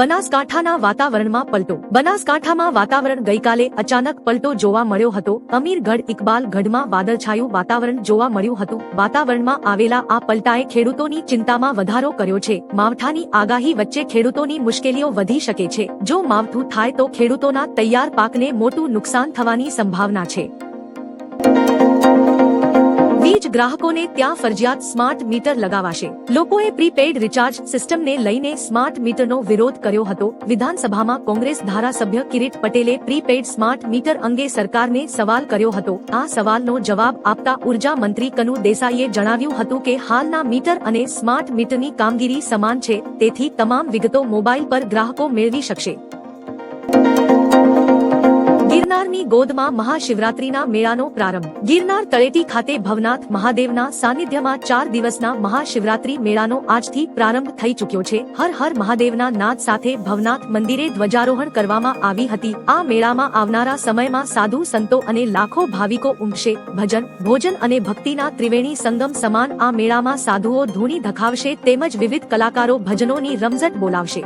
બનાસકાંઠાના વાતાવરણમાં પલટો. બનાસકાંઠામાં વાતાવરણ ગઈકાલે અચાનક પલટો જોવા મળ્યો હતો. અમીરગઢ ઇકબાલ ગઢમાં વાદળછાયું વાતાવરણ જોવા મળ્યું હતું. વાતાવરણમાં આવેલા આ પલટાએ ખેડૂતોની ચિંતામાં વધારો કર્યો છે. માવઠાની આગાહી વચ્ચે ખેડૂતોની મુશ્કેલીઓ વધી શકે છે. જો માવઠું થાય તો ખેડૂતોના તૈયાર પાકને મોટું નુકસાન થવાની સંભાવના છે. વીજ ગ્રાહકોને ત્યાં ફરજિયાત સ્માર્ટ મીટર લગાવાશે. લોકોએ પ્રીપેડ રિચાર્જ સિસ્ટમને લઈને સ્માર્ટ મીટરનો વિરોધ કર્યો હતો. વિધાનસભામાં કોંગ્રેસ ધારાસભ્ય કિરીટ પટેલે પ્રીપેડ સ્માર્ટ મીટર અંગે સરકારને સવાલ કર્યો હતો. આ સવાલનો જવાબ આપતા ઊર્જા મંત્રી કનુ દેસાઈએ જણાવ્યું હતું કે હાલના મીટર અને સ્માર્ટ મીટરની કામગીરી સમાન છે. તેથી તમામ વિગતો મોબાઈલ પર ગ્રાહકો મેળવી શકશે. ગિરનારની ગોદમાં મહાશિવરાત્રીના મેળાનો પ્રારંભ. ગિરનાર તળેટી ખાતે ભવનાથ મહાદેવના સાનિધ્યમાં ચાર દિવસના મહાશિવરાત્રી મેળાનો આજથી પ્રારંભ થઈ ચૂક્યો છે. હર હર મહાદેવના નાદ સાથે ભવનાથ મંદિરે ધ્વજારોહણ કરવામાં આવી હતી. આ મેળામાં આવનારા સમયમાં સાધુ સંતો અને લાખો ભાવિકો ઉમટશે. ભજન, ભોજન અને ભક્તિના ત્રિવેણી સંગમ સમાન આ મેળામાં સાધુઓ ધૂણી ધખાવશે તેમજ વિવિધ કલાકારો ભજનોની રમઝટ બોલાવશે.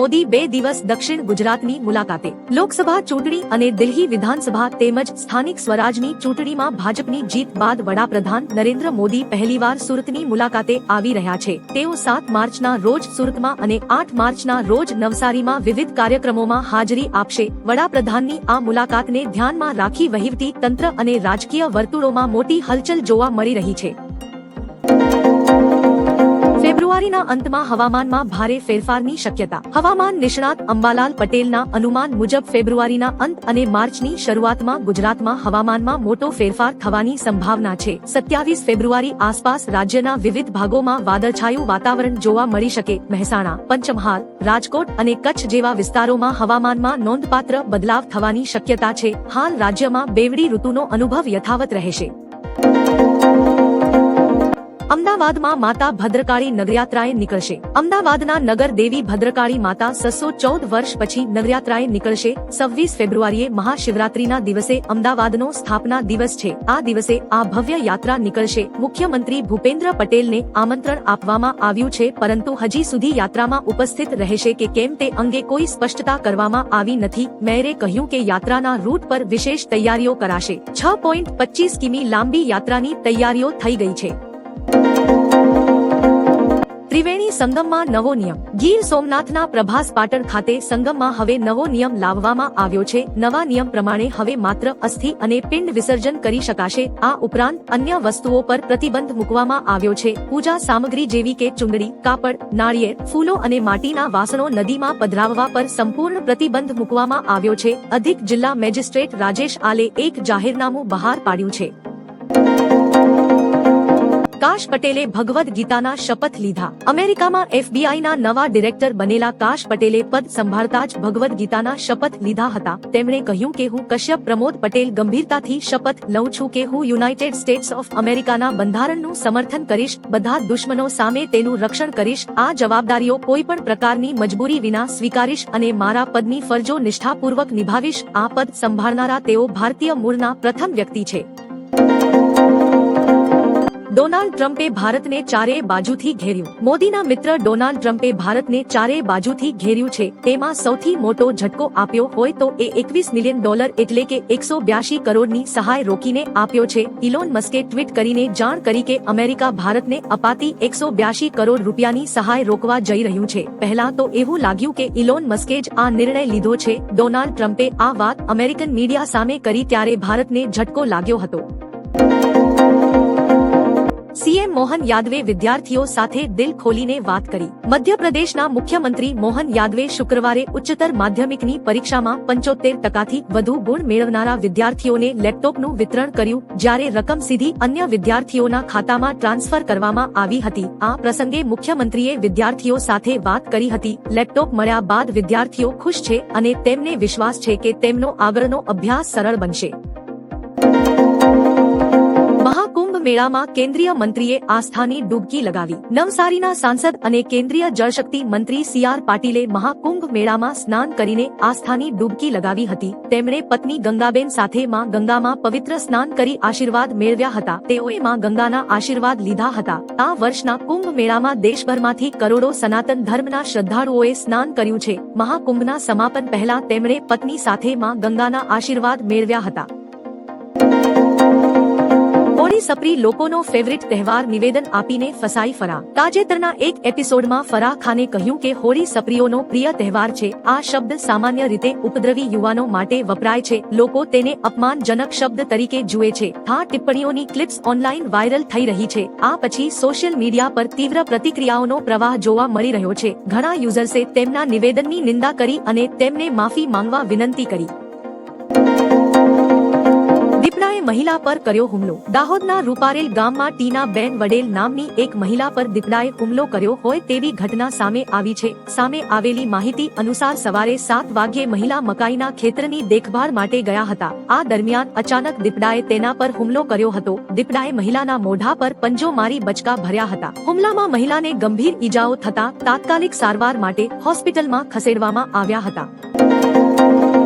મોદી બે દિવસ દક્ષિણ ગુજરાતની મુલાકાતે. લોકસભા ચૂંટણી અને દિલ્હી વિધાનસભા તેમજ સ્થાનિક સ્વરાજની ચૂંટણીમાં ભાજપની જીત બાદ વડાપ્રધાન નરેન્દ્ર મોદી પહેલીવાર સુરતની મુલાકાતે આવી રહ્યા છે. તેઓ સાત માર્ચના રોજ સુરતમાં અને આઠ માર્ચના રોજ નવસારીમાં વિવિધ કાર્યક્રમોમાં હાજરી આપશે. વડાપ્રધાનની આ મુલાકાતને ધ્યાનમાં રાખી વહીવટી તંત્ર અને રાજકીય વર્તુળોમાં મોટી હલચલ જોવા મળી રહી છે. ફેબ્રુઆરીના અંતમાં હવામાનમાં ભારે ફેરફારની શક્યતા. હવામાન નિષ્ણાત અંબાલાલ પટેલના અનુમાન મુજબ ફેબ્રુઆરીના અંત અને માર્ચની શરૂઆતમાં ગુજરાતમાં હવામાનમાં મોટો ફેરફાર થવાની સંભાવના છે. સત્યાવીસ ફેબ્રુઆરી આસપાસ રાજ્યના વિવિધ ભાગોમાં વાદળછાયું વાતાવરણ જોવા મળી શકે. મહેસાણા, પંચમહાલ, રાજકોટ અને કચ્છ જેવા વિસ્તારોમાં હવામાનમાં નોંધપાત્ર બદલાવ થવાની શક્યતા છે. હાલ રાજ્યમાં બેવડી ઋતુનો અનુભવ યથાવત રહેશે. અમદાવાદમાં માતા ભદ્રકાળી નગરયાત્રાએ નીકળશે. અમદાવાદના નગર દેવી ભદ્રકાળી માતા સસો ચૌદ વર્ષ પછી નગરયાત્રાએ નીકળશે. છવ્વીસ ફેબ્રુઆરીએ મહાશિવરાત્રીના દિવસે અમદાવાદનો સ્થાપના દિવસ છે. આ દિવસે આ ભવ્ય યાત્રા નીકળશે. મુખ્યમંત્રી ભૂપેન્દ્ર પટેલને આમંત્રણ આપવામાં આવ્યું છે, પરંતુ હજી સુધી યાત્રામાં ઉપસ્થિત રહેશે કે કેમ તે અંગે કોઈ સ્પષ્ટતા કરવામાં આવી નથી. મેયરે કહ્યું કે યાત્રાના રૂટ પર વિશેષ તૈયારીઓ કરાશે. છ પોઈન્ટ પચીસ કિમી લાંબી યાત્રાની તૈયારીઓ થઈ ગઈ છે. ત્રિવેણી સંગમમાં નવો નિયમ. ગીર સોમનાથના પ્રભાસ પાટણ ખાતે સંગમમાં હવે નવો નિયમ લાવવામાં આવ્યો છે. નવા નિયમ પ્રમાણે હવે માત્ર અસ્થિ અને પિંડ વિસર્જન કરી શકાશે. આ ઉપરાંત અન્ય વસ્તુઓ પર પ્રતિબંધ મૂકવામાં આવ્યો છે. પૂજા સામગ્રી જેવી કે ચુંદડી, કાપડ, નાળિયેર, ફૂલો અને માટીના વાસણો નદીમાં પધરાવવા પર સંપૂર્ણ પ્રતિબંધ મૂકવામાં આવ્યો છે. અધિક જિલ્લા મેજિસ્ટ્રેટ રાજેશ આલે એક જાહેરનામું બહાર પાડ્યું છે. કાશ પટેલે ભગવદ ગીતાના શપથ લીધા. અમેરિકામાં એફબીઆઈના નવા ડિરેક્ટર બનેલા કાશ પટેલે પદ સંભાળતા જ ભગવદ ગીતાના શપથ લીધા હતા. તેમણે કહ્યું કે હું કશ્યપ પ્રમોદ પટેલ ગંભીરતાથી શપથ લઉં છું કે હું યુનાઇટેડ સ્ટેટ્સ ઓફ અમેરિકાના બંધારણનું સમર્થન કરીશ, બધા દુશ્મનો સામે તેનું રક્ષણ કરીશ, આ જવાબદારીઓ કોઈ પણ પ્રકારની મજબૂરી વિના સ્વીકારીશ અને મારા પદની ફરજો નિષ્ઠાપૂર્વક નિભાવીશ. આ પદ સંભાળનારા તેઓ ભારતીય મૂળના પ્રથમ વ્યક્તિ છે. ડોનાલ્ડ ટ્રમ્પે ભારતને ચારેય બાજુથી ઘેર્યું. મોદીના મિત્ર ડોનાલ્ડ ટ્રમ્પે ભારતને ચારેય બાજુથી ઘેર્યું છે. તેમાં સૌથી મોટો ઝટકો આપ્યો હોય તો એ એકવીસ મિલિયન ડોલર એટલે કે એકસો બ્યાસી કરોડની સહાય રોકીને આપ્યો છે. ઇલોન મસ્કે ટ્વીટ કરીને જાણ કરી કે અમેરિકા ભારતને અપાતી એકસો બ્યાસી કરોડ રૂપિયાની સહાય રોકવા જઈ રહ્યું છે. પહેલા તો એવું લાગ્યું કે ઇલોન મસ્કે જ આ નિર્ણય લીધો છે. ડોનાલ્ડ ટ્રમ્પે આ વાત અમેરિકન મીડિયા સામે કરી ત્યારે ભારતને ઝટકો લાગ્યો હતો. મોહન યાદવે વિદ્યાર્થીઓ સાથે દિલ ખોલીને વાત કરી. મધ્યપ્રદેશના મુખ્યમંત્રી મોહન યાદવે શુક્રવારે ઉચ્ચતર માધ્યમિકની પરીક્ષામાં પંચોતેર ટકાથી વધુ ગુણ મેળવનારા વિદ્યાર્થીઓને લેપટોપનું વિતરણ કર્યું, જ્યારે રકમ સીધી અન્ય વિદ્યાર્થીઓના ખાતામાં ટ્રાન્સફર કરવામાં આવી હતી. આ પ્રસંગે મુખ્યમંત્રીએ વિદ્યાર્થીઓ સાથે વાત કરી હતી. લેપટોપ મળ્યા બાદ વિદ્યાર્થીઓ ખુશ છે અને તેમને વિશ્વાસ છે કે તેમનો આગળનો અભ્યાસ સરળ બનશે. મેળામાં કેન્દ્રીય મંત્રીએ આસ્થાની ડૂબકી લગાવી. નવસારીના સાંસદ અને કેન્દ્રીય જળશક્તિ મંત્રી સી આર પાટીલે મહાકુંભ મેળામાં સ્નાન કરીને આસ્થાની ડૂબકી લગાવી હતી. તેમણે પત્ની ગંગાબેન સાથે માં ગંગામાં પવિત્ર સ્નાન કરી આશીર્વાદ મેળવ્યા હતા. તેઓએ માં ગંગાના આશીર્વાદ લીધા હતા. આ વર્ષના કુંભ મેળામાં દેશભરમાંથી કરોડો સનાતન ધર્મના શ્રદ્ધાળુઓએ સ્નાન કર્યું છે. મહાકુંભના સમાપન પહેલા તેમણે પત્ની સાથે માં ગંગાના આશીર્વાદ મેળવ્યા હતા. હોળી સપ્રી લોકોનો ફેવરિટ તહેવાર નિવેદન આપીને ફસાઈ ફરા તાજેતરના એક એપિસોડમાં ફરાહ ખાને કહ્યું કે હોળી સપ્રીઓનો પ્રિય તહેવાર છે. આ શબ્દ સામાન્ય રીતે ઉપદ્રવી યુવાનો માટે વપરાય છે. લોકો તેને અપમાનજનક શબ્દ તરીકે જુએ છે. આ ટિપ્પણીઓની ક્લિપ્સ ઓનલાઈન વાયરલ થઈ રહી છે. આ પછી સોશિયલ મીડિયા પર તીવ્ર પ્રતિક્રિયાઓનો પ્રવાહ જોવા મળી રહ્યો છે. ઘણા યુઝર્સે તેમના નિવેદનની નિંદા કરી અને તેમને માફી માંગવા વિનંતી કરી. મહિલા પર કર્યો હુમલો. દાહોદના રૂપારેલ ગામમાં ટીના બેન વડેલ નામની એક મહિલા પર દીપડાએ હુમલો કર્યો હોય તેવી ઘટના સામે આવી છે. સામે આવેલી માહિતી અનુસાર સવારે સાત વાગ્યે મહિલા મકાઈના ખેતરની દેખભાળ માટે ગયા હતા. આ દરમિયાન અચાનક દીપડાએ તેના પર હુમલો કર્યો હતો. દીપડાએ મહિલાના મોઢા પર પંજો મારી બચકા ભર્યા હતા. હુમલામાં મહિલાને ગંભીર ઈજાઓ થતા તાત્કાલિક સારવાર માટે હોસ્પિટલમાં ખસેડવામાં આવ્યા હતા.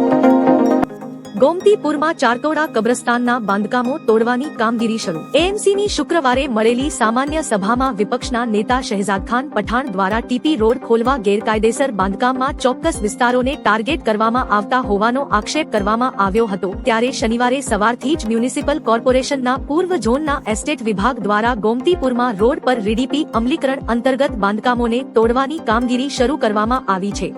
ગોમતીપુરમાં ચારતોડા કબ્રસ્તાનના બાંધકામો તોડવાની કામગીરી શરૂ. એએમસીની શુક્રવારે મળેલી સામાન્ય સભામાં વિપક્ષના નેતા શહેજાદ ખાન પઠાણ દ્વારા ટીપી રોડ ખોલવા ગેરકાયદેસર બાંધકામમાં ચોક્કસ વિસ્તારોને ટાર્ગેટ કરવામાં આવતા હોવાનો આક્ષેપ કરવામાં આવ્યો હતો. ત્યારે શનિવારે સવારથી જ મ્યુનિસિપલ કોર્પોરેશનના પૂર્વ ઝોનના એસ્ટેટ વિભાગ દ્વારા ગોમતીપુરમાં રોડ પર રીડીપી અમલીકરણ અંતર્ગત બાંધકામોને તોડવાની કામગીરી શરૂ કરવામાં આવી છે.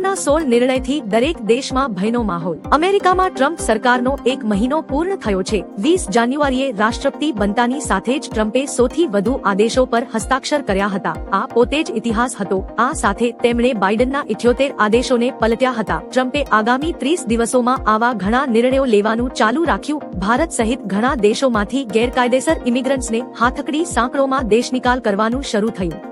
ટ્રમ્પના સોળ નિર્ણયથી દરેક દેશમાં ભયનો માહોલ. અમેરિકામાં ટ્રમ્પ સરકારનો એક મહિનો પૂર્ણ થયો છે. વીસ જાન્યુઆરીએ રાષ્ટ્રપતિ બનતાની સાથે જ ટ્રમ્પે સૌથી વધુ આદેશો પર હસ્તાક્ષર કર્યા હતા. આ પોતે જ ઇતિહાસ હતો. આ સાથે તેમણે બાઇડનના ઇઠ્યોતેર આદેશોને પલટ્યા હતા. ટ્રમ્પે આગામી ત્રીસ દિવસોમાં આવા ઘણા નિર્ણયો લેવાનું ચાલુ રાખ્યું. ભારત સહિત ઘણા દેશોમાંથી ગેરકાયદેસર ઇમિગ્રન્ટ્સને હાથકડી સાંકળોમાં દેશનિકાલ કરવાનું શરૂ થયું.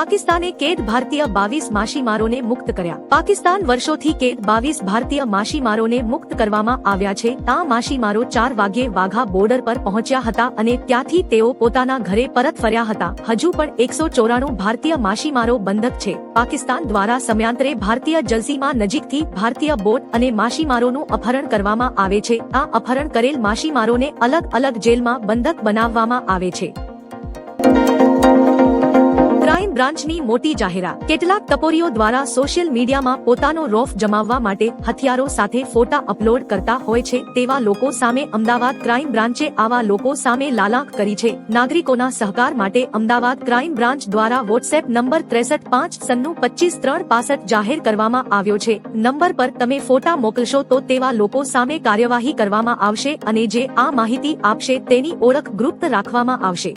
પાકિસ્તાને કેદ ભારતીય બાવીસ માછીમારોને મુક્ત કર્યા. પાકિસ્તાન વર્ષોથી કેદ બાવીસ ભારતીય માછીમારોને મુક્ત કરવામાં આવ્યા છે. આ માછીમારો ચાર વાગ્યે વાઘા બોર્ડર પર પહોંચ્યા હતા અને ત્યાંથી તેઓ પોતાના ઘરે પરત ફર્યા હતા. હજુ પણ એકસો ચોરાણું ભારતીય માછીમારો બંધક છે. પાકિસ્તાન દ્વારા સમયાંતરે ભારતીય જલસીમાં નજીકથી ભારતીય બોટ અને માછીમારોનું અપહરણ કરવામાં આવે છે. આ અપહરણ કરેલ માછીમારોને અલગ અલગ જેલમાં બંધક બનાવવામાં આવે છે. બ્રાન્ચની મોટી જાહેરાત. કેટલાક તપોરીઓ દ્વારા સોશિયલ મીડિયામાં પોતાનો રોફ જમાવવા માટે હથિયારો સાથે ફોટા અપલોડ કરતા હોય છે તેવા લોકો સામે અમદાવાદ ક્રાઇમ બ્રાન્ચે આવા લોકો સામે લાલાંક કરી છે. નાગરિકોના સહકાર માટે અમદાવાદ ક્રાઇમ બ્રાન્ચ દ્વારા વોટ્સએપ નંબર ત્રેસઠ પાંચ સન્નું પચીસ ત્રણ પાસઠ જાહેર કરવામાં આવ્યો છે. નંબર પર તમે ફોટા મોકલશો તો તેવા લોકો સામે કાર્યવાહી કરવામાં આવશે અને જે આ માહિતી આપશે તેની ઓળખ ગુપ્ત રાખવામાં આવશે.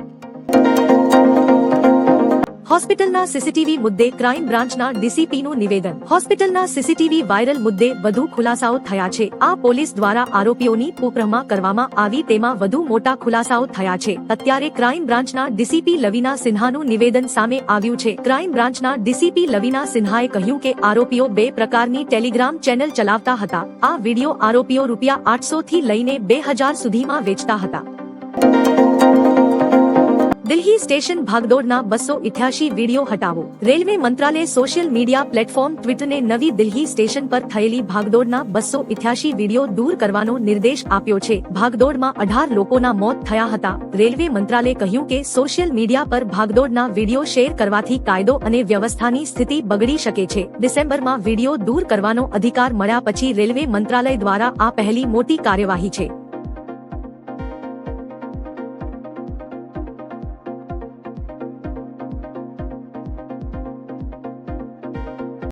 હોસ્પિટલના સીસીટીવી મુદ્દે ક્રાઇમ બ્રાન્ચના ડીસીપીનું નિવેદન. હોસ્પિટલના સીસીટીવી વાયરલ મુદ્દે વધુ ખુલાસાઓ થયા છે. આ પોલીસ દ્વારા આરોપીઓની પૂપરમા કરવામાં આવી તેમાં વધુ મોટા ખુલાસાઓ થયા છે. અત્યારે ક્રાઇમ બ્રાન્ચના ડીસીપી લવિના સિન્હાનું નિવેદન સામે આવ્યું છે. ક્રાઇમ બ્રાન્ચના ડીસીપી લવીના સિન્હાએ કહ્યું કે આરોપીઓ બે પ્રકારની ટેલિગ્રામ ચેનલ ચલાવતા હતા. આ વીડિયો આરોપીઓ રૂપિયા આઠસો થી લઈને બે હજાર સુધીમાં વેચતા હતા. દિલ્હી સ્ટેશન ભાગદોડના બસો ઇઠ્યાસી વીડિયો હટાવો. રેલવે મંત્રાલય સોશિયલ મીડિયા પ્લેટફોર્મ ટ્વિટરને નવી દિલ્હી સ્ટેશન પર થયેલી ભાગદોડના બસો ઇઠ્યાસી વીડિયો દૂર કરવાનો નિર્દેશ આપ્યો છે. ભાગદોડમાં અઢાર લોકોના મોત થયા હતા. રેલવે મંત્રાલયે કહ્યું કે સોશિયલ મીડિયા પર ભાગદોડના વીડિયો શેર કરવાથી કાયદો અને વ્યવસ્થાની સ્થિતિ બગડી શકે છે. ડિસેમ્બરમાં વીડિયો દૂર કરવાનો અધિકાર મળ્યા પછી રેલવે મંત્રાલય દ્વારા આ પહેલી મોટી કાર્યવાહી છે.